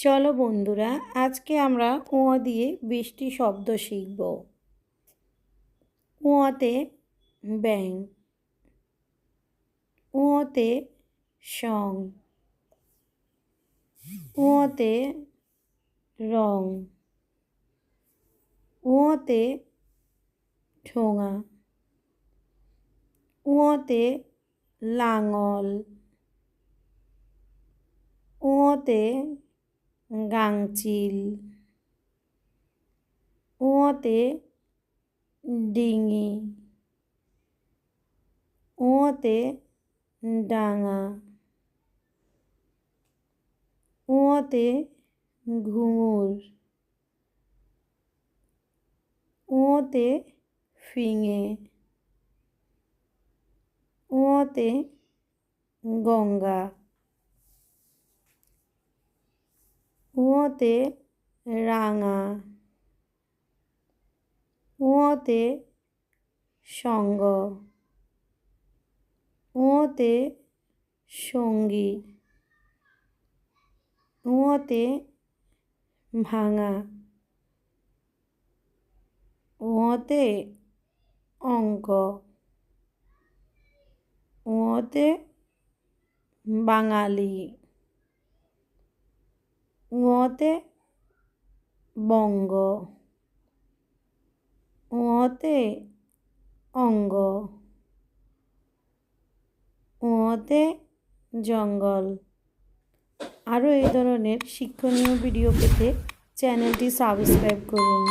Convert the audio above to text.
চলো বন্ধুরা, আজকে আমরা কুঁয়া দিয়ে বৃষ্টি শব্দ শিখব। কুঁয়াতে ব্যাং কুঁয়োতে সং, কুঁয়োতে রং, কুঁয়োতে ঠোঙা, কুঁয়োতে লাঙল, কুঁয়োতে গাংচিল কুঁয়োতে ডিঙি কুঁয়োতে ডাঙা কুঁয়োতে ঘুঙুর কুঁয়োতে ফিঙে কুঁয়োতে গঙ্গা। কুঁয়োতে রাঙা কুঁয়োতে সঙ্গ কুঁয়োতে সঙ্গী কুঁয়োতে ভাঙা কুঁয়োতে অঙ্ক কুঁয়োতে বাঙালি। কুঁয়োতে বঙ্গ, উঁতে অঙ্গ, উঁতে জঙ্গল। আরও এই ধরনের শিক্ষণীয় ভিডিও পেতে চ্যানেলটি সাবস্ক্রাইব করুন।